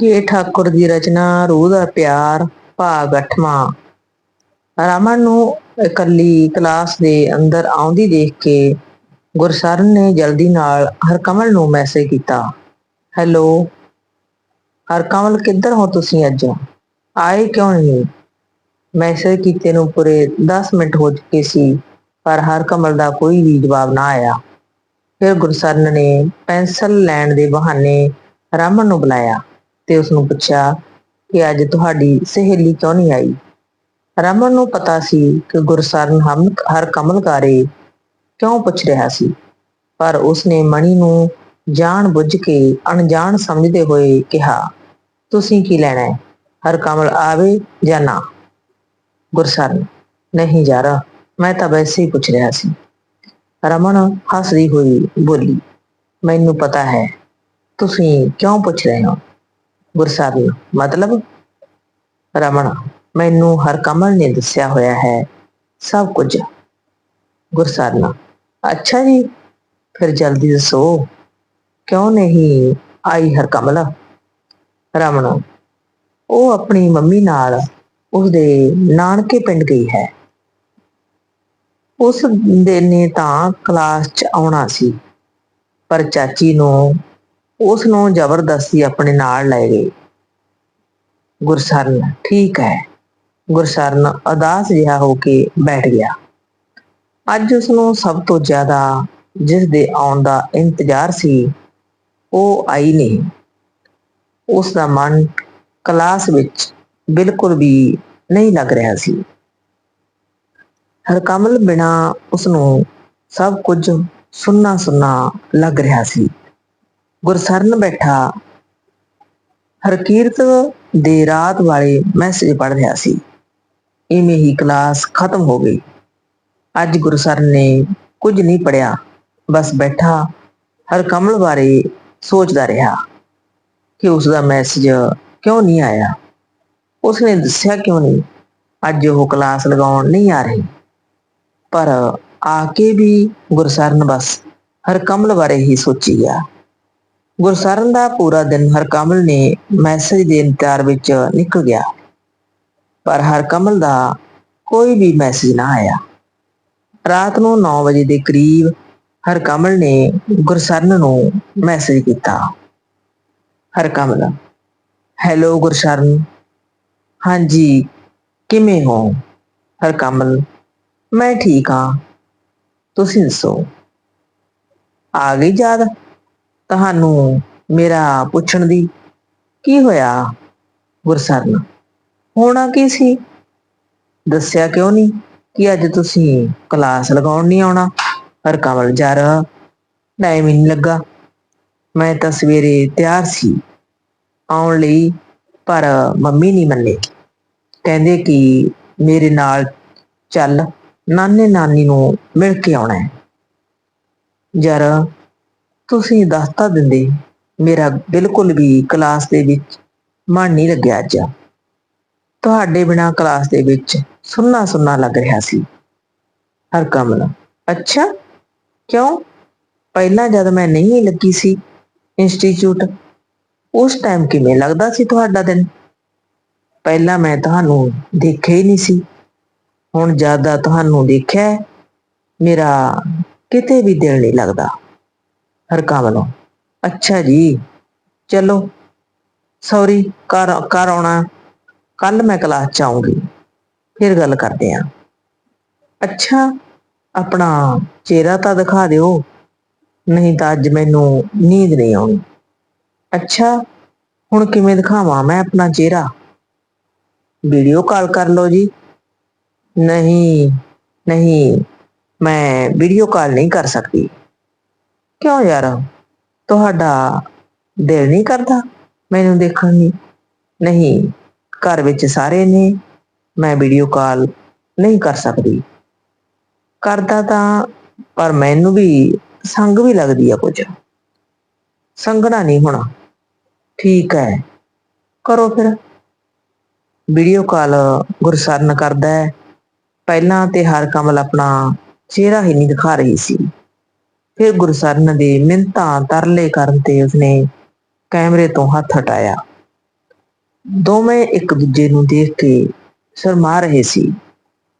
ਕੇ ਠਾਕੁਰ ਦੀ ਰਚਨਾ, ਰੂਹ ਦਾ ਪਿਆਰ, ਭਾਗ 8ਵਾਂ ਰਮਨ ਨੂੰ ਇਕੱਲੀ ਕਲਾਸ ਦੇ ਅੰਦਰ ਆਉਂਦੀ ਦੇਖ ਕੇ ਗੁਰਸਰਨ ਨੇ ਜਲਦੀ ਨਾਲ ਹਰਕਮਲ ਨੂੰ ਮੈਸੇਜ ਕੀਤਾ ਹੈਲੋ ਹਰਕਮਲ ਕਿੱਧਰ ਹੋ ਤੁਸੀਂ ਅੱਜ? ਆਏ ਕਿਉਂ ਨਹੀਂ? ਮੈਸੇਜ ਕੀਤੇ ਨੂੰ ਪੂਰੇ 10 ਮਿੰਟ ਹੋ ਚੁੱਕੇ ਸੀ, ਪਰ ਹਰਕਮਲ ਦਾ ਕੋਈ ਵੀ ਜਵਾਬ ਨਾ ਆਇਆ। ਫਿਰ ਗੁਰਸਰਨ ਨੇ ਪੈਨਸਲ ਲੈਣ ਦੇ ਬਹਾਨੇ ਰਮਨ ਨੂੰ ਬੁਲਾਇਆ। ਤੇ ਉਸ ਨੂੰ ਪੁੱਛਿਆ ਕਿ ਅੱਜ ਤੁਹਾਡੀ ਸਹੇਲੀ ਕਿਉਂ ਨਹੀਂ ਆਈ? ਰਮਨ ਨੂੰ ਪਤਾ ਸੀ ਕਿ ਗੁਰਸਰਨ ਹਮ, ਹਰ ਕਮਲ ਕਿਉਂ ਪੁੱਛ ਰਿਹਾ ਸੀ, ਪਰ ਉਸਨੇ ਮਣੀ ਨੂੰ ਜਾਣ ਬੁੱਝ ਕੇ ਅਣਜਾਣ ਸਮਝਦੇ ਹੋਏ ਕਿਹਾ, ਤੁਸੀਂ ਕੀ ਲੈਣਾ ਹੈ? ਹਰ ਕਮਲ ਆਵੇ ਜਾਂ ਨਾ? ਗੁਰਸਰਨ, ਨਹੀਂ ਯਾਰ, ਮੈਂ ਤਾਂ ਵੈਸੇ ਹੀ ਪੁੱਛ ਰਿਹਾ ਸੀ। ਰਮਨ ਹੱਸਦੀ ਹੋਈ ਬੋਲੀ, ਮੈਨੂੰ ਪਤਾ ਹੈ, ਤੁਸੀਂ ਕਿਉਂ ਪੁੱਛ ਰਹੇ ਹੋ? ਗੁਰਸਰਨ ਮਤਲਬ ਰਮਨ ਮੈਨੂੰ ਹਰਕਮਲ ਨੇ ਦੱਸਿਆ ਹੋਇਆ ਹੈ, ਸਭ ਕੁਝ। ਗੁਰਸਰਨ ਅੱਛਾ ਜੀ, ਫਿਰ ਜਲਦੀ ਦੱਸੋ, ਕਿਉਂ ਨਹੀਂ ਆਈ ਹਰ ਕਮਲ? ਰਮਨ ਉਹ ਆਪਣੀ ਮੰਮੀ ਨਾਲ ਉਸਦੇ ਨਾਨਕੇ ਪਿੰਡ ਗਈ ਹੈ। ਉਸ ਦੇ ਨੇ ਤਾਂ ਕਲਾਸ 'ਚ ਆਉਣਾ ਸੀ, ਪਰ ਚਾਚੀ ਨੂੰ ਉਸ ਨੂੰ ਜ਼ਬਰਦਸਤੀ ਆਪਣੇ ਨਾਲ ਲੈ ਗਏ। ਗੁਰਸਰਨ, ਠੀਕ ਹੈ। ਗੁਰਸਰਨ ਉਦਾਸ ਜਿਹਾ ਹੋ ਕੇ ਬੈਠ ਗਿਆ। ਅੱਜ ਉਸ ਨੂੰ ਸਭ ਤੋਂ ਜ਼ਿਆਦਾ ਜਿਸ ਦੇ ਆਉਣ ਦਾ ਇੰਤਜ਼ਾਰ ਸੀ, ਉਹ ਆਈ ਨਹੀਂ। ਉਸ ਦਾ ਮਨ ਕਲਾਸ ਵਿੱਚ ਬਿਲਕੁਲ ਵੀ ਨਹੀਂ ਲੱਗ ਰਿਹਾ ਸੀ। ਹਰਕਮਲ ਬਿਨਾ ਉਸ ਨੂੰ ਸਭ ਕੁਝ ਸੁੰਨਾ ਸੁੰਨਾ ਲੱਗ ਰਿਹਾ ਸੀ। ਗੁਰਸਰਨ ਬੈਠਾ। ਹਰਕੀਰਤ ਦੇ ਰਾਤ ਵਾਲੇ ਮੈਸੇਜ ਪੜ੍ਹ ਰਿਹਾ ਸੀ। ਇਵੇਂ ਹੀ ਕਲਾਸ ਖਤਮ ਹੋ ਗਈ। ਅੱਜ ਗੁਰਸਰਨ ਨੇ ਕੁਝ ਨਹੀਂ ਪੜਿਆ ਬਸ ਬੈਠਾ ਹਰਕਮਲ ਬਾਰੇ ਸੋਚਦਾ ਰਿਹਾ ਕਿ ਉਸ ਦਾ ਮੈਸੇਜ ਕਿਉਂ ਨਹੀਂ ਆਇਆ। ਉਸਨੇ ਦੱਸਿਆ ਕਿਉਂ ਨਹੀਂ? ਅੱਜ ਉਹ ਕਲਾਸ ਲਗਾਉਣ ਨਹੀਂ ਆ ਰਹੀ। ਪਰ ਆ ਕੇ ਵੀ ਗੁਰਸਰਨ ਬਸ ਹਰਕਮਲ ਬਾਰੇ ਹੀ ਸੋਚੀ ਗਿਆ। ਗੁਰਸਰਨ ਦਾ ਪੂਰਾ ਦਿਨ ਹਰਕਮਲ ਨੇ ਮੈਸੇਜ ਦੇ ਇੰਤਜ਼ਾਰ ਵਿੱਚ ਨਿਕਲ ਗਿਆ। ਪਰ ਹਰਕਮਲ ਦਾ ਕੋਈ ਵੀ ਮੈਸੇਜ ਨਾ ਆਇਆ। ਰਾਤ ਨੂੰ 9 ਵਜੇ ਦੇ ਕਰੀਬ ਹਰਕਮਲ ਨੇ ਗੁਰਸਰਨ ਨੂੰ ਮੈਸੇਜ ਕੀਤਾ। ਹਰਕਮਲ ਹੈਲੋ ਗੁਰਸ਼ਰਨ ਹਾਂਜੀ, ਕਿਵੇਂ ਹੋ? ਹਰਕਮਲ ਮੈਂ ਠੀਕ ਹਾਂ, ਤੁਸੀਂ ਦੱਸੋ? ਆ ਗਈ ਯਾਦ? ਤੁਹਾਨੂੰ ਮੇਰਾ ਪੁੱਛਣ ਦੀ ਕੀ ਹੋਇਆ ਗੁਰਸਰਨ? ਹੋਣਾ ਕੀ ਸੀ? ਦੱਸਿਆ ਕਿਉਂ ਨਹੀਂ ਕਿ ਅੱਜ ਤੁਸੀਂ ਕਲਾਸ ਲਗਾਉਣ ਨਹੀਂ ਆਉਣਾ? ਹਰਕਮਲ ਜਰ ਟਾਈਮ ਹੀ ਨਹੀਂ ਲੱਗਾ। ਮੈਂ ਤਾਂ ਸਵੇਰੇ ਤਿਆਰ ਸੀ। ਆਉਣ ਲਈ ਪਰ ਮੰਮੀ ਨਹੀਂ ਮੰਨੇ। ਕਹਿੰਦੇ ਕਿ ਮੇਰੇ ਨਾਲ ਚੱਲ। ਨਾਨੇ ਨਾਨੀ ਨੂੰ ਮਿਲ ਕੇ ਆਉਣਾ ਹੈ। ਜਰ ਤੁਸੀਂ ਦੱਸਤਾ ਦਿੰਦੇ, ਮੇਰਾ ਬਿਲਕੁਲ ਵੀ ਕਲਾਸ ਦੇ ਵਿੱਚ ਮਨ ਨਹੀਂ ਲੱਗਿਆ ਅੱਜ। ਤੁਹਾਡੇ ਬਿਨਾ ਕਲਾਸ ਦੇ ਵਿੱਚ ਸੁੰਨਾ ਸੁੰਨਾ ਲੱਗ ਰਿਹਾ ਸੀ। ਹਰ ਕਮਲ ਅੱਛਾ? ਕਿਉਂ? ਪਹਿਲਾਂ ਜਦ ਮੈਂ ਨਹੀਂ ਲੱਗੀ ਸੀ ਇੰਸਟੀਚਿਊਟ ਉਸ ਟਾਈਮ ਕਿਵੇਂ ਲੱਗਦਾ ਸੀ ਤੁਹਾਡਾ ਦਿਨ? ਪਹਿਲਾਂ ਮੈਂ ਤੁਹਾਨੂੰ ਦੇਖਿਆ ਹੀ ਨਹੀਂ ਸੀ। ਹੁਣ ਜ਼ਿਆਦਾ ਤੁਹਾਨੂੰ ਦੇਖਿਆ, ਮੇਰਾ ਕਿਤੇ ਵੀ ਦਿਲ ਨਹੀਂ ਲੱਗਦਾ। ਹਰਕਾਵਲੋਂ ਅੱਛਾ ਜੀ। ਚਲੋ ਸੌਰੀ ਘਰ ਘਰ ਆਉਣਾ। ਕੱਲ ਮੈਂ ਕਲਾਸ ਚ ਆਉਂਗੀ ਫਿਰ ਗੱਲ ਕਰਦੇ ਆਂ। ਅੱਛਾ, ਆਪਣਾ ਚਿਹਰਾ ਤਾਂ ਦਿਖਾ ਦਿਓ। ਨਹੀਂ ਤਾਂ ਅੱਜ ਮੈਨੂੰ ਨੀਂਦ ਨਹੀਂ ਆਉਣੀ। ਅੱਛਾ, ਹੁਣ ਕਿਵੇਂ ਦਿਖਾਵਾਂ ਮੈਂ ਆਪਣਾ ਚਿਹਰਾ? ਵੀਡੀਓ ਕਾਲ ਕਰ ਲਓ ਜੀ। ਨਹੀਂ ਨਹੀਂ, ਮੈਂ ਵੀਡੀਓ ਕਾਲ ਨਹੀਂ ਕਰ ਸਕਦੀ। ਕਿਉਂ ਯਾਰ? ਤੁਹਾਡਾ ਦਿਲ ਨਹੀਂ ਕਰਦਾ ਮੈਨੂੰ ਦੇਖਣ ਦੀ ਨਹੀਂ, ਘਰ ਵਿੱਚ ਸਾਰੇ ਨੇ, ਮੈਂ ਵੀਡੀਓ ਕਾਲ ਨਹੀਂ ਕਰ ਸਕਦੀ। ਕਰਦਾ ਤਾਂ, ਪਰ ਮੈਨੂੰ ਵੀ ਸੰਗ ਵੀ ਲੱਗਦੀ ਆ ਕੁਝ। ਸੰਗਣਾ ਨਹੀਂ ਹੋਣਾ। ਠੀਕ ਹੈ। ਕਰੋ ਫਿਰ। ਵੀਡੀਓ ਕਾਲ ਗੁਰਸਰਨ ਕਰਦਾ ਹੈ। ਪਹਿਲਾਂ ਤੇ ਹਰ ਕਮਲ ਆਪਣਾ ਚਿਹਰਾ ਹੀ ਨਹੀਂ ਦਿਖਾ ਰਹੀ ਸੀ। ਫਿਰ ਗੁਰਸਰਨ ਦੀ ਮਿੰਤਾਂ ਤਰਲੇ ਕਰਨ ਤੇ ਉਸਨੇ ਕੈਮਰੇ ਤੋਂ ਹੱਥ ਹਟਾਇਆ। ਦੋਵੇਂ ਇੱਕ ਦੂਜੇ ਨੂੰ ਦੇਖ ਕੇ ਸ਼ਰਮਾ ਰਹੇ ਸੀ।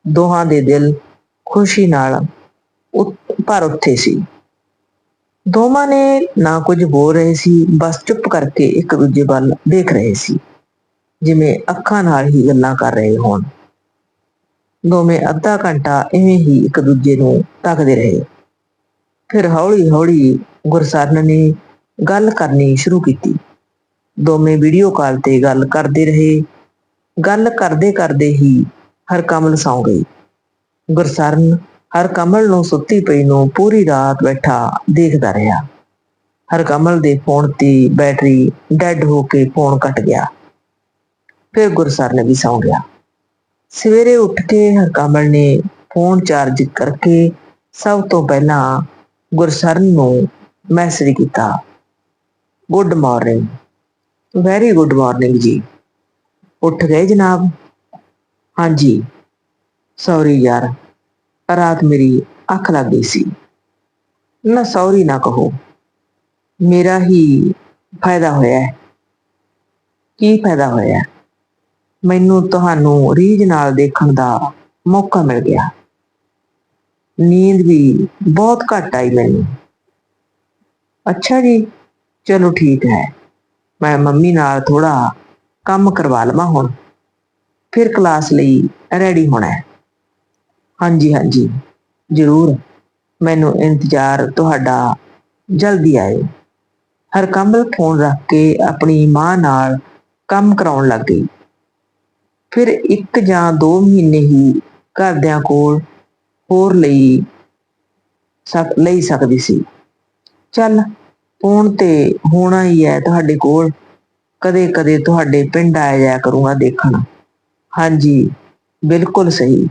ਦੋਹਾਂ ਦੇ ਦਿਲ ਖੁਸ਼ੀ ਨਾਲ ਭਰ ਉੱਠੇ ਸੀ। ਦੋਵਾਂ ਨੇ ਨਾ ਕੁਝ ਬੋਲ ਰਹੇ ਸੀ, ਬਸ ਚੁੱਪ ਕਰਕੇ ਇੱਕ ਦੂਜੇ ਵੱਲ ਦੇਖ ਰਹੇ ਸੀ, ਜਿਵੇਂ ਅੱਖਾਂ ਨਾਲ ਹੀ ਗੱਲਾਂ ਕਰ ਰਹੇ ਹੋਣ। ਦੋਵੇਂ ਅੱਧਾ ਘੰਟਾ ਇਵੇਂ ਹੀ ਇੱਕ ਦੂਜੇ ਨੂੰ ਤੱਕਦੇ ਰਹੇ। ਫਿਰ ਹੌਲੀ-ਹੌਲੀ ਗੁਰਸਰਨ ਨੇ ਗੱਲ ਕਰਨੀ ਸ਼ੁਰੂ ਕੀਤੀ। ਦੋਵੇਂ ਵੀਡੀਓ ਕਾਲ ਤੇ ਗੱਲ ਕਰਦੇ ਰਹੇ। ਗੱਲ ਕਰਦੇ ਕਰਦੇ ਹੀ ਹਰਕਮਲ ਸੌਂ ਗਈ। ਗੁਰਸਰਨ ਹਰਕਮਲ ਨੂੰ ਸੁੱਤੀ ਪਈ ਨੂੰ ਪੂਰੀ ਰਾਤ ਬੈਠਾ ਦੇਖਦਾ ਰਿਹਾ। ਹਰਕਮਲ ਦੇ ਫੋਨ ਦੀ ਬੈਟਰੀ ਡੈਡ ਹੋ ਕੇ ਫੋਨ ਕੱਟ ਗਿਆ। ਫਿਰ ਗੁਰਸਰਨ ਵੀ ਸੌਂ ਗਿਆ। ਸਵੇਰੇ ਉੱਠ ਕੇ ਹਰਕਮਲ ਨੇ ਫੋਨ ਚਾਰਜ ਕਰਕੇ ਸਭ ਤੋਂ ਪਹਿਲਾਂ ਗੁਰਸਰਨ ਨੂੰ ਮੈਸੇਜ ਕੀਤਾ good morning very good morning ਜੀ। ਉੱਠ ਗਏ ਜਨਾਬ। ਹਾਂਜੀ ਸੌਰੀ ਯਾਰ, ਰਾਤ ਮੇਰੀ ਅੱਖ ਲੱਗ ਗਈ ਸੀ। ਨਾ ਸੌਰੀ ਨਾ ਕਹੋ, ਮੇਰਾ ਹੀ ਫਾਇਦਾ ਹੋਇਆ ਕੀ ਫਾਇਦਾ ਹੋਇਆ ਮੈਨੂੰ ਤੁਹਾਨੂੰ ਰੀਝ ਨਾਲ ਦੇਖਣ ਦਾ ਮੌਕਾ ਮਿਲ ਗਿਆ। ਨੀਂਦ ਵੀ ਬਹੁਤ ਘੱਟ ਆਈ ਮੈਨੂੰ। ਅੱਛਾ ਜੀ, ਚਲੋ ਠੀਕ ਹੈ। ਮੈਂ ਮੰਮੀ ਨਾਲ ਥੋੜਾ ਕੰਮ ਕਰਵਾ ਲਵਾਂ ਹੁਣ। ਫਿਰ ਕਲਾਸ ਲਈ ਰੈਡੀ ਹੋਣਾ ਹੈ। ਹਾਂਜੀ ਹਾਂਜੀ, ਜ਼ਰੂਰ। ਮੈਨੂੰ ਇੰਤਜ਼ਾਰ ਤੁਹਾਡਾ ਜਲਦੀ ਆਇਓ। ਹਰਕੰਬਲ ਫੋਨ ਰੱਖ ਕੇ ਆਪਣੀ ਮਾਂ ਨਾਲ ਕੰਮ ਕਰਾਉਣ ਲੱਗ ਗਈ। ਫਿਰ ਇੱਕ ਜਾਂ ਦੋ ਮਹੀਨੇ ਹੀ ਘਰਦਿਆਂ ਕੋਲ ਹੋਰ ਲਈ ਸਕ, ਲਈ ਸਕਦੀ ਸੀ। ਚੱਲ, ਫੋਨ ਤੇ ਹੋਣਾ ਹੀ ਹੈ ਤੁਹਾਡੇ ਕੋਲ। ਕਦੇ ਕਦੇ ਤੁਹਾਡੇ ਪਿੰਡ ਆਇਆ ਜਾਇਆ ਕਰੂੰਗਾ ਦੇਖਣ। ਹਾਂਜੀ, ਬਿਲਕੁਲ ਸਹੀ।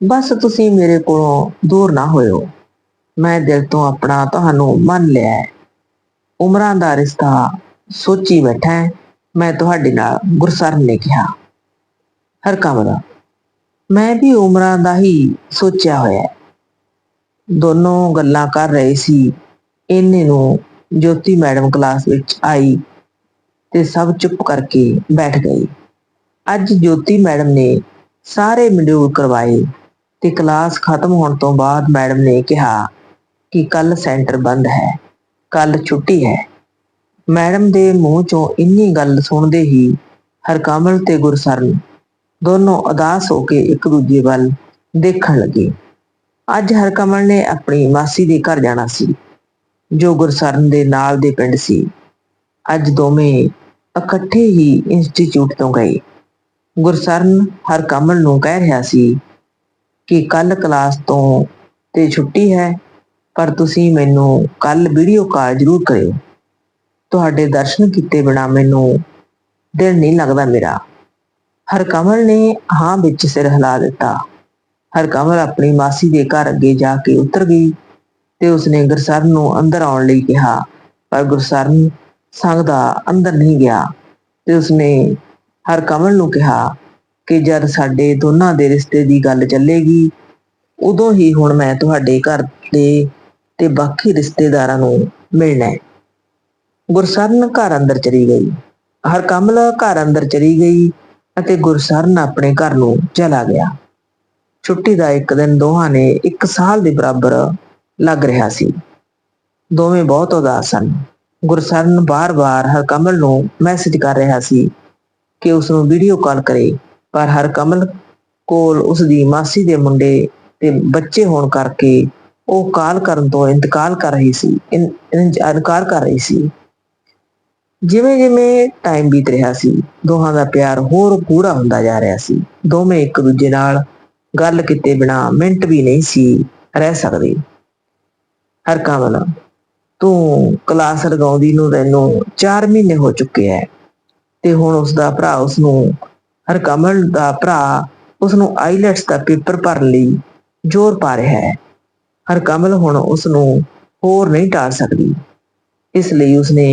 ਬਸ ਤੁਸੀਂ ਮੇਰੇ ਕੋਲੋਂ ਦੂਰ ਨਾ ਹੋਇਓ। ਮੈਂ ਦਿਲ ਤੋਂ ਆਪਣਾ ਤੁਹਾਨੂੰ ਮੰਨ ਲਿਆ ਹੈ। ਉਮਰਾਂ ਦਾ ਰਿਸ਼ਤਾ ਸੋਚੀ ਬੈਠਾ ਹੈ। ਮੈਂ ਤੁਹਾਡੇ ਨਾਲ ਗੁਰਸਰਨ ਨੇ ਕਿਹਾ। ਹਰ ਕਮਰਾ ਮੈਂ ਵੀ ਉਮਰਾਂ ਦਾ ਹੀ ਸੋਚਿਆ ਹੋਇਆ। ਦੋਨੋਂ ਗੱਲਾਂ ਕਰ ਰਹੇ ਸੀ। ਇਹਨੇ ਨੂੰ ਜੋਤੀ ਮੈਡਮ ਕਲਾਸ ਵਿੱਚ ਆਈ ਤੇ ਸਭ ਚੁੱਪ ਕਰਕੇ ਬੈਠ ਗਏ। ਅੱਜ ਜੋਤੀ ਮੈਡਮ ਨੇ ਸਾਰੇ ਮੋਡਿਊਲ ਕਰਵਾਏ ਤੇ ਕਲਾਸ ਖਤਮ ਹੋਣ ਤੋਂ ਬਾਅਦ ਮੈਡਮ ਨੇ ਕਿਹਾ ਕਿ ਕੱਲ ਸੈਂਟਰ ਬੰਦ ਹੈ ਕੱਲ ਛੁੱਟੀ ਹੈ। ਮੈਡਮ ਦੇ ਮੂੰਹ ਚੋਂ ਇੰਨੀ ਗੱਲ ਸੁਣਦੇ ਹੀ ਹਰਕਮਲ ਤੇ ਗੁਰਸਰਨ ਦੋਨੋਂ ਉਦਾਸ ਹੋ ਕੇ ਇੱਕ ਦੂਜੇ ਵੱਲ ਦੇਖਣ ਲੱਗੇ। ਅੱਜ ਹਰਕਮਲ ਨੇ ਆਪਣੀ ਮਾਸੀ ਦੇ ਘਰ ਜਾਣਾ ਸੀ, ਜੋ ਗੁਰਸਰਨ ਦੇ ਨਾਲ ਦੇ ਪਿੰਡ ਸੀ। ਅੱਜ ਦੋਵੇਂ ਇਕੱਠੇ ਹੀ ਇੰਸਟੀਚਿਊਟ ਤੋਂ ਗਏ। ਗੁਰਸਰਨ ਹਰਕਮਲ ਨੂੰ ਕਹਿ ਰਿਹਾ ਸੀ ਕਿ ਕੱਲ ਕਲਾਸ ਤੋਂ ਤੇ ਛੁੱਟੀ ਹੈ, ਪਰ ਤੁਸੀਂ ਮੈਨੂੰ ਕੱਲ ਵੀਡੀਓ ਕਾਲ ਜ਼ਰੂਰ ਕਰਿਓ। ਤੁਹਾਡੇ ਦਰਸ਼ਨ ਕੀਤੇ ਬਿਨਾ ਮੈਨੂੰ ਦਿਲ ਨਹੀਂ ਲੱਗਦਾ ਮੇਰਾ। ਹਰਕਮਲ ਨੇ ਹਾਂ ਵਿੱਚ ਸਿਰ ਹਿਲਾ ਦਿੱਤਾ। ਹਰਕਮਲ ਆਪਣੀ ਮਾਸੀ ਦੇ ਘਰ ਅੱਗੇ ਜਾ ਕੇ ਉਤਰ ਗਈ ਤੇ ਉਸਨੇ ਗੁਰਸਰਨ ਨੂੰ ਅੰਦਰ ਆਉਣ ਲਈ ਕਿਹਾ, ਪਰ ਗੁਰਸਰਨ ਸੰਗ ਦਾ ਅੰਦਰ ਨਹੀਂ ਗਿਆ ਤੇ ਉਸਨੇ ਹਰਕਮਲ ਨੂੰ ਕਿਹਾ ਕਿ ਜਦ ਸਾਡੇ ਦੋਨਾਂ ਦੇ ਰਿਸ਼ਤੇ ਦੀ ਗੱਲ ਚੱਲੇਗੀ, ਉਦੋਂ ਹੀ ਹੁਣ ਮੈਂ ਤੁਹਾਡੇ ਘਰ ਦੇ ਤੇ ਬਾਕੀ ਰਿਸ਼ਤੇਦਾਰਾਂ ਨੂੰ ਮਿਲਣਾ ਹੈ। ਗੁਰਸਰਨ ਘਰ ਅੰਦਰ ਚਲੀ ਗਈ। ਹਰਕਮਲ ਘਰ ਅੰਦਰ ਚਲੀ ਗਈ ਅਤੇ ਗੁਰਸਰਨ ਆਪਣੇ ਘਰ ਨੂੰ ਚਲਾ ਗਿਆ। ਛੁੱਟੀ ਦਾ ਇੱਕ ਦਿਨ ਦੋਹਾਂ ਨੇ ਇੱਕ ਸਾਲ ਦੇ ਬਰਾਬਰ ਲੱਗ ਰਿਹਾ ਸੀ। ਦੋਵੇਂ ਬਹੁਤ ਉਦਾਸ ਸਨ। ਗੁਰਸਰਨ ਬਾਰ-ਬਾਰ ਹਰਕਮਲ ਨੂੰ ਮੈਸੇਜ ਕਰ ਰਿਹਾ ਸੀ ਕਿ ਉਸ ਨੂੰ ਵੀਡੀਓ ਕਾਲ ਕਰੇ, ਪਰ ਹਰਕਮਲ ਕੋਲ ਉਸ ਦੀ ਮਾਸੀ ਦੇ ਮੁੰਡੇ ਤੇ ਬੱਚੇ ਹੋਣ ਕਰਕੇ ਉਹ ਕਾਲ ਕਰਨ ਤੋਂ ਇੰਤਕਾਲ ਕਰ ਰਹੀ ਸੀ, ਇਨ- ਇਨ- ਇਨਕਾਰ ਕਰ ਰਹੀ ਸੀ। ਜਿਵੇਂ ਜਿਵੇਂ ਟਾਈਮ ਬੀਤ ਰਿਹਾ ਸੀ, ਦੋਹਾਂ ਦਾ ਪਿਆਰ ਹੋਰ ਗੂੜਾ ਹੁੰਦਾ ਜਾ ਰਿਹਾ ਸੀ। ਦੋਵੇਂ ਇੱਕ ਦੂਜੇ ਨਾਲ ਗੱਲ ਕੀਤੇ ਬਿਨਾ ਮਿੰਟ ਵੀ ਨਹੀਂ ਸੀ ਰਹਿ ਸਕਦੇ। ਹਰ ਕਮਲ ਤੂੰ ਕਲਾਸ ਲਗਾਉਂਦੀ ਨੂੰ ਤੈਨੂੰ 4 ਮਹੀਨੇ ਹੋ ਚੁੱਕੇ ਐ ਤੇ ਹੁਣ ਉਸ ਦਾ ਭਰਾ ਉਸ ਨੂੰ ਹਰ ਕਮਲ ਦਾ ਭਰਾ ਉਸ ਨੂੰ ਆਈਲੈਟਸ ਦਾ ਪੇਪਰ ਭਰਨ ਲਈ ਜ਼ੋਰ ਪਾ ਰਿਹਾ ਹੈ ਹਰ ਕਮਲ ਹੁਣ ਉਸ ਨੂੰ ਹੋਰ ਨਹੀਂ ਟਾਲ ਸਕਦੀ। ਇਸ ਲਈ ਉਸਨੇ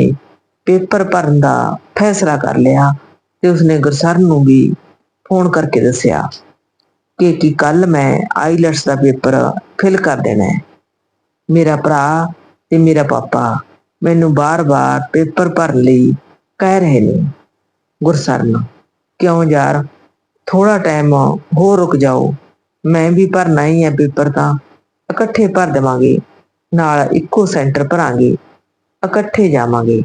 ਪੇਪਰ ਭਰਨ ਦਾ ਫੈਸਲਾ ਕਰ ਲਿਆ ਤੇ ਉਸਨੇ ਗੁਰਸਰਨ ਨੂੰ ਵੀ ਫੋਨ ਕਰਕੇ ਦੱਸਿਆ ਕਿ ਕਿ ਕੱਲ ਮੈਂ ਆਈਲੈਟਸ ਦਾ ਪੇਪਰ ਫਿਲ ਕਰ ਦੇਣਾ ਹੈ। ਮੇਰਾ ਭਰਾ ਤੇ ਮੇਰਾ ਪਾਪਾ ਮੈਨੂੰ ਬਾਰ-ਬਾਰ ਪੇਪਰ ਭਰਨ ਲਈ ਕਹਿ ਰਹੇ ਨੇ। ਗੁਰਸਰਨ, ਕਿਉਂ ਯਾਰ? ਥੋੜਾ ਟਾਈਮ ਹੋਰ ਰੁਕ ਜਾਓ। ਮੈਂ ਵੀ ਭਰਨਾ ਹੀ ਹੈ ਪੇਪਰ ਤਾਂ। ਇਕੱਠੇ ਭਰ ਦੇਵਾਂਗੇ। ਨਾਲ ਇੱਕੋ ਸੈਂਟਰ ਭਰਾਂਗੇ। ਇਕੱਠੇ ਜਾਵਾਂਗੇ।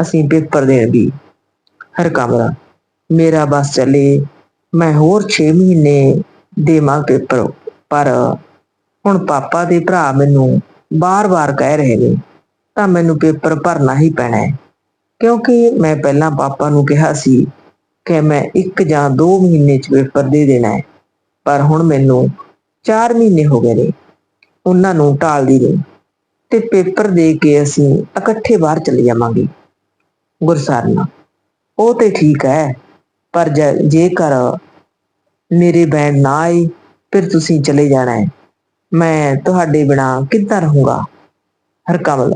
ਅਸੀਂ ਪੇਪਰ ਦੇਣ ਵੀ ਹਰ ਕਮਰਾ ਮੇਰਾ ਬਸ ਚੱਲੇ, ਮੈਂ ਹੋਰ 6 ਮਹੀਨੇ ਦੇਵਾਂ ਪੇਪਰ। ਪਰ ਹੁਣ ਪਾਪਾ ਦੇ ਭਰਾ ਮੈਨੂੰ ਬਾਰ-ਬਾਰ ਕਹਿ ਰਹੇ ਨੇ, ਤਾਂ ਮੈਨੂੰ ਪੇਪਰ ਭਰਨਾ ਹੀ ਪੈਣਾ ਹੈ। ਕਿਉਂਕਿ ਮੈਂ ਪਹਿਲਾਂ ਪਾਪਾ ਨੂੰ ਕਿਹਾ ਸੀ ਕਿ ਮੈਂ ਇੱਕ ਜਾਂ ਦੋ ਮਹੀਨੇ ਚ ਪੇਪਰ ਦੇ ਦੇਣਾ ਹੈ। ਪਰ ਹੁਣ ਮੈਨੂੰ 4 ਮਹੀਨੇ ਹੋ ਗਏ ਨੇ, ਉਹਨਾਂ ਨੂੰ ਟਾਲਦੀ ਰਹੀ ਤੇ ਪੇਪਰ ਦੇ ਕੇ ਅਸੀਂ ਇਕੱਠੇ ਬਾਹਰ ਚਲੇ ਜਾਵਾਂਗੇ। ਗੁਰਸਰਨ। ਉਹ ਤੇ ਠੀਕ ਹੈ, ਪਰ ਜੇਕਰ ਮੇਰੇ ਬੈਂਡ ਨਾ ਆਏ ਫਿਰ ਤੁਸੀਂ ਚਲੇ ਜਾਣਾ ਹੈ। ਮੈਂ ਤੁਹਾਡੇ ਬਿਨਾ ਕਿੱਦਾਂ ਰਹੂੰਗਾ? ਹਰਕਮਲ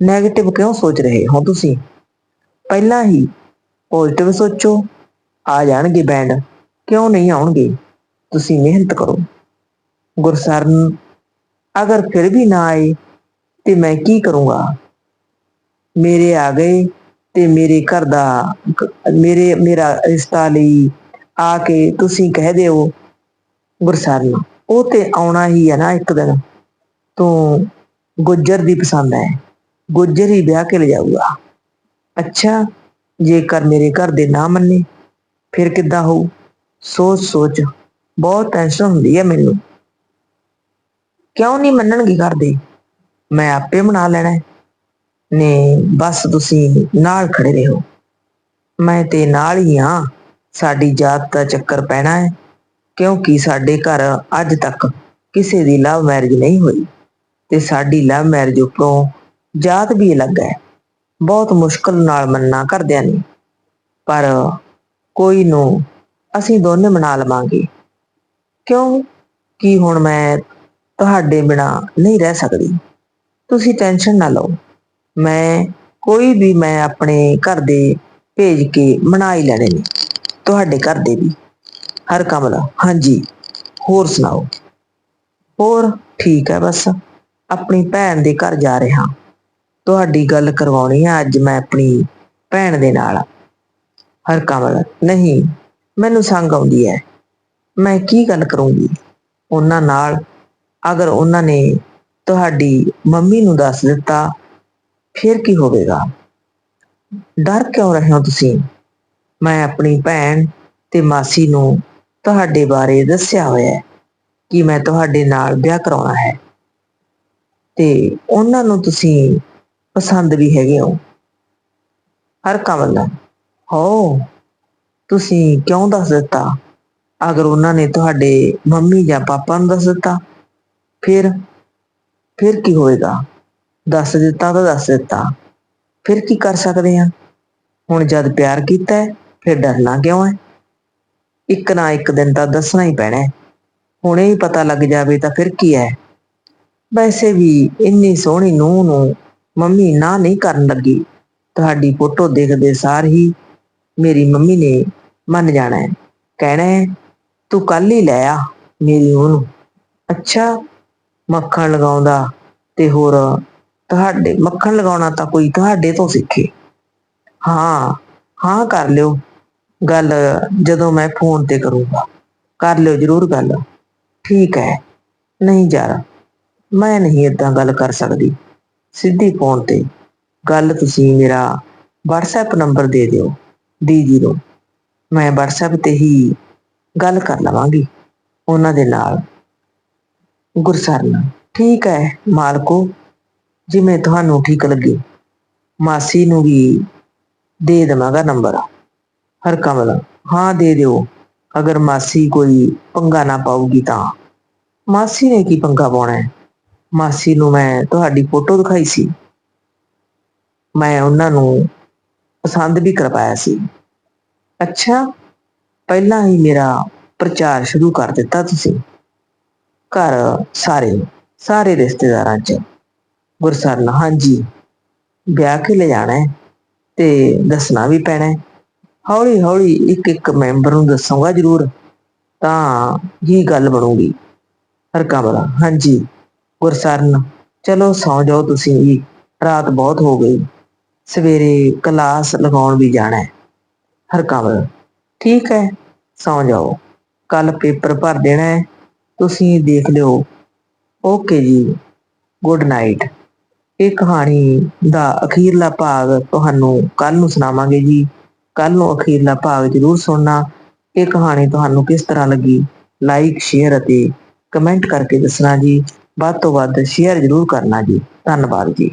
네ਗੇਟਿਵ ਕਿਉਂ ਸੋਚ ਰਹੇ ਹੋ ਤੁਸੀਂ? ਪਹਿਲਾਂ ਹੀ ਪੋਜ਼ਿਟਿਵ ਸੋਚੋ। ਆ ਜਾਣਗੇ ਬੈਂਡ ਕਿਉਂ ਨਹੀਂ ਆਉਣਗੇ? ਤੁਸੀਂ ਮਿਹਨਤ ਕਰੋ। ਗੁਰਸਰਨ ਅਗਰ ਫਿਰ ਵੀ ਨਾ ਆਏ, ਤੇ ਮੈਂ ਕੀ ਕਰੂੰਗਾ? ਮੇਰੇ ਆ ਗਏ ਤੇ ਮੇਰੇ ਘਰ ਦਾ, ਮੇਰੇ, ਮੇਰਾ ਰਿਸ਼ਤਾ ਲਈ ਆ ਕੇ ਤੁਸੀਂ ਕਹਿ ਦਿਓ ਗੁਰਸਰਨ ਉਹ ਤੇ ਆਉਣਾ ਹੀ ਹੈ ਨਾ ਇੱਕ ਦਿਨ। ਤੂੰ ਗੁੱਜਰ ਦੀ ਪਸੰਦ ਹੈ। ਗੁੱਜਰ ਹੀ ਵਿਆਹ ਕੇ ਲਿਜਾਊਗਾ। ਅੱਛਾ, ਜੇਕਰ ਮੇਰੇ ਘਰ ਦੇ ਨਾ ਮੰਨੇ, ਫਿਰ ਕਿੱਦਾਂ ਹੋਊ? ਸੋਚ ਸੋਚ। ਬਹੁਤ ਟੈਨਸ਼ਨ ਹੁੰਦੀ ਹੈ ਮੈਨੂੰ। ਕਿਉਂ ਨਹੀਂ ਮੰਨਣਗੇ ਘਰ ਦੇ? ਮੈਂ ਆਪੇ ਮਨਾ ਲੈਣਾ ਨੇ ਬਸ ਤੁਸੀਂ ਨਾਲ ਖੜੇ ਰਹੋ। ਮੈਂ ਤੇ ਨਾਲ ਹੀ ਹਾਂ। ਸਾਡੀ ਜਾਤ ਦਾ ਚੱਕਰ ਪੈਣਾ ਹੈ, ਕਿਉਂਕਿ ਸਾਡੇ ਘਰ ਅੱਜ ਤੱਕ ਕਿਸੇ ਦੀ ਲਵ ਮੈਰਿਜ ਨਹੀਂ ਹੋਈ ਤੇ ਸਾਡੀ ਲਵ ਮੈਰਿਜ ਉੱਪਰੋਂ ਜਾਤ ਵੀ ਅਲੱਗ ਹੈ। ਬਹੁਤ ਮੁਸ਼ਕਲ ਨਾਲ ਮੰਨਣਾ ਕਰਦਿਆਂ ਨੇ। ਪਰ ਕੋਈ ਨੂੰ ਅਸੀਂ ਦੋਨੇ ਮਨਾ ਲਵਾਂਗੇ। ਕਿਉਂ? ਕਿ ਹੁਣ ਮੈਂ ਤੁਹਾਡੇ ਬਿਨਾ ਨਹੀਂ ਰਹਿ ਸਕਦੀ? ਤੁਸੀਂ ਟੈਨਸ਼ਨ ਨਾ ਲਓ। ਮੈਂ ਕੋਈ ਵੀ ਮੈਂ ਆਪਣੇ ਘਰ ਦੇ ਭੇਜ ਕੇ ਮਨਾ ਹੀ ਲੈਣੇ ਨੇ, ਤੁਹਾਡੇ ਘਰ ਦੇ ਵੀ। ਹਰ ਕਮਲਾ ਹਾਂਜੀ। ਹੋਰ ਸੁਣਾਓ? ਹੋਰ ਠੀਕ ਹੈ ਬਸ। ਆਪਣੀ ਭੈਣ ਦੇ ਘਰ ਜਾ ਰਿਹਾ। ਤੁਹਾਡੀ ਗੱਲ ਕਰਵਾਉਣੀ ਹੈ ਅੱਜ ਮੈਂ ਆਪਣੀ ਭੈਣ ਦੇ ਨਾਲ। ਹਰ ਕਮਲ ਨਹੀਂ, ਮੈਨੂੰ ਸੰਗ ਆਉਂਦੀ ਹੈ। ਮੈਂ ਕੀ ਗੱਲ ਕਰੂੰਗੀ? ਉਹਨਾਂ ਨਾਲ, ਅਗਰ ਉਹਨਾਂ ਨੇ ਤੁਹਾਡੀ ਮੰਮੀ ਨੂੰ ਦੱਸ ਦਿੱਤਾ ਫਿਰ ਕੀ ਹੋਵੇਗਾ? ਡਰ ਕਿਉਂ ਰਹੇ ਹੋ ਤੁਸੀਂ? ਮੈਂ ਆਪਣੀ ਭੈਣ ਤੇ ਮਾਸੀ ਨੂੰ ਤੁਹਾਡੇ ਬਾਰੇ ਦੱਸਿਆ ਹੋਇਆ ਹੈ ਕਿ ਮੈਂ ਤੁਹਾਡੇ ਨਾਲ ਵਿਆਹ ਕਰਾਉਣਾ ਹੈ ਤੇ ਉਹਨਾਂ ਨੂੰ ਤੁਸੀਂ ਪਸੰਦ ਵੀ ਹੈਗੇ ਹੋ। ਹਰ ਕਮਲ ਹੋ, ਤੁਸੀਂ ਕਿਉਂ ਦੱਸ ਦਿੱਤਾ? ਅਗਰ ਉਹਨਾਂ ਨੇ ਤੁਹਾਡੇ ਮੰਮੀ ਜਾਂ ਪਾਪਾ ਨੂੰ ਦੱਸ ਦਿੱਤਾ, ਫਿਰ ਫਿਰ ਕੀ ਹੋਏਗਾ ਦੱਸ ਦਿੱਤਾ ਤਾਂ ਦੱਸ ਦਿੱਤਾ। ਫਿਰ ਕੀ ਕਰ ਸਕਦੇ ਆ? ਹੁਣ ਜਦ ਪਿਆਰ ਕੀਤਾ ਹੈ, ਫਿਰ ਡਰਨਾ ਕਿਉਂ ਹੈ? ਇੱਕ ਨਾ ਇੱਕ ਦਿਨ ਤਾਂ ਦੱਸਣਾ ਹੀ ਪੈਣਾ ਹੈ। ਹੁਣੇ ਹੀ ਪਤਾ ਲੱਗ ਜਾਵੇ ਤਾਂ ਫਿਰ ਕੀ ਹੈ? ਵੈਸੇ ਵੀ ਇੰਨੀ ਸੋਹਣੀ ਨੂੰਹ ਨੂੰ ਮੰਮੀ ਨਾ ਨਹੀਂ ਕਰਨ ਲੱਗੀ। ਤੁਹਾਡੀ ਫੋਟੋ ਦੇਖਦੇ ਸਾਰ ਹੀ ਮੇਰੀ ਮੰਮੀ ਨੇ ਮੰਨ ਜਾਣਾ ਹੈ। ਕਹਿਣਾ ਹੈ, ਤੂੰ ਕੱਲ ਹੀ ਲੈ ਆ ਮੇਰੀ ਉਹਨੂੰ ਅੱਛਾ, ਮੱਖਣ ਲਗਾਉਂਦਾ ਤੇ ਹੋਰ ਤੁਹਾਡੇ ਮੱਖਣ ਲਗਾਉਣਾ ਤਾਂ ਕੋਈ ਤੁਹਾਡੇ ਤੋਂ ਸਿੱਖੇ। ਹਾਂ ਹਾਂ ਕਰ ਲਿਓ। ਗੱਲ ਜਦੋਂ ਮੈਂ ਫੋਨ ਤੇ ਕਰੂੰਗਾ। ਕਰ ਲਿਓ ਜਰੂਰ ਗੱਲ। ਠੀਕ ਹੈ। ਨਹੀਂ ਯਾਰ, ਮੈਂ ਨਹੀਂ ਇਦਾਂ ਗੱਲ ਕਰ ਸਕਦੀ। ਸਿੱਧੀ ਫੋਨ ਤੇ। ਗੱਲ ਤੁਸੀਂ ਮੇਰਾ WhatsApp ਨੰਬਰ ਦੇ ਦਿਓ ਦੀਦੀ ਨੂੰ। ਮੈਂ WhatsApp ਤੇ ਹੀ ਗੱਲ ਕਰ ਲਵਾਂਗੀ ਉਹਨਾਂ ਦੇ ਨਾਲ। ਗੁਰਸਰਨ, ਠੀਕ ਹੈ ਮਾਲਕੋ। ਜਿਵੇਂ ਤੁਹਾਨੂੰ ਠੀਕ ਲੱਗੇ। ਮਾਸੀ ਨੂੰ ਵੀ ਦੇ ਦੇਵਾਂਗਾ ਨੰਬਰ ਹਰ ਕਮਲ ਹਾਂ, ਦੇ ਦਿਓ। ਅਗਰ ਮਾਸੀ ਕੋਈ ਪੰਗਾ ਨਾ ਪਾਊਗੀ ਤਾਂ। ਮਾਸੀ ਨੇ ਕੀ ਪੰਗਾ ਪਾਉਣਾ ਹੈ? ਮਾਸੀ ਨੂੰ ਮੈਂ ਤੁਹਾਡੀ ਫੋਟੋ ਦਿਖਾਈ ਸੀ। ਮੈਂ ਉਹਨਾਂ ਨੂੰ ਪਸੰਦ ਵੀ ਕਰਵਾਇਆ ਸੀ। ਅੱਛਾ, ਪਹਿਲਾਂ ਹੀ ਮੇਰਾ ਪ੍ਰਚਾਰ ਸ਼ੁਰੂ ਕਰ ਦਿੱਤਾ ਤੁਸੀਂ। ਘਰ ਸਾਰੇ ਸਾਰੇ ਰਿਸ਼ਤੇਦਾਰਾਂ 'ਚ। ਗੁਰਸਰਨ, ਹਾਂਜੀ। ਵਿਆਹ ਕੇ ਲੈ ਜਾਣਾ ਹੈ ਤੇ ਦੱਸਣਾ ਵੀ ਪੈਣਾ ਹੈ। ਹੌਲੀ ਹੌਲੀ ਇੱਕ ਇੱਕ ਮੈਂਬਰ ਨੂੰ ਦੱਸਾਂਗਾ ਜ਼ਰੂਰ, ਤਾਂ ਹੀ ਗੱਲ ਬਣੂਗੀ। ਹਰ ਕਮਰਾ ਹਾਂਜੀ, ਗੁਰਸਰਨ। ਚਲੋ, ਸੌ ਜਾਓ ਤੁਸੀਂ ਵੀ। ਰਾਤ ਬਹੁਤ ਹੋ ਗਈ। ਸਵੇਰੇ ਕਲਾਸ ਲਗਾਉਣ ਵੀ ਜਾਣਾ ਹੈ। ਹਰਕਮਲ ਠੀਕ ਹੈ, ਸੌਂ ਜਾਓ। ਕੱਲ ਪੇਪਰ ਭਰ ਦੇਣਾ ਹੈ। ਤੁਸੀਂ ਦੇਖ ਲਿਓ। ਓਕੇ ਜੀ, ਗੁੱਡ ਨਾਈਟ। ਇਹ ਕਹਾਣੀ ਦਾ ਅਖੀਰਲਾ ਭਾਗ ਤੁਹਾਨੂੰ ਕੱਲ ਨੂੰ ਸੁਣਾਵਾਂਗੇ ਜੀ। ਕੱਲ ਨੂੰ ਅਖੀਰਲਾ ਭਾਗ ਜ਼ਰੂਰ ਸੁਣਨਾ। ਇਹ ਕਹਾਣੀ ਤੁਹਾਨੂੰ ਕਿਸ ਤਰ੍ਹਾਂ ਲੱਗੀ? ਲਾਈਕ ਸ਼ੇਅਰ ਅਤੇ ਕਮੈਂਟ ਕਰਕੇ ਦੱਸਣਾ ਜੀ। ਵੱਧ ਤੋਂ ਵੱਧ ਸ਼ੇਅਰ ਜ਼ਰੂਰ ਕਰਨਾ ਜੀ। ਧੰਨਵਾਦ ਜੀ।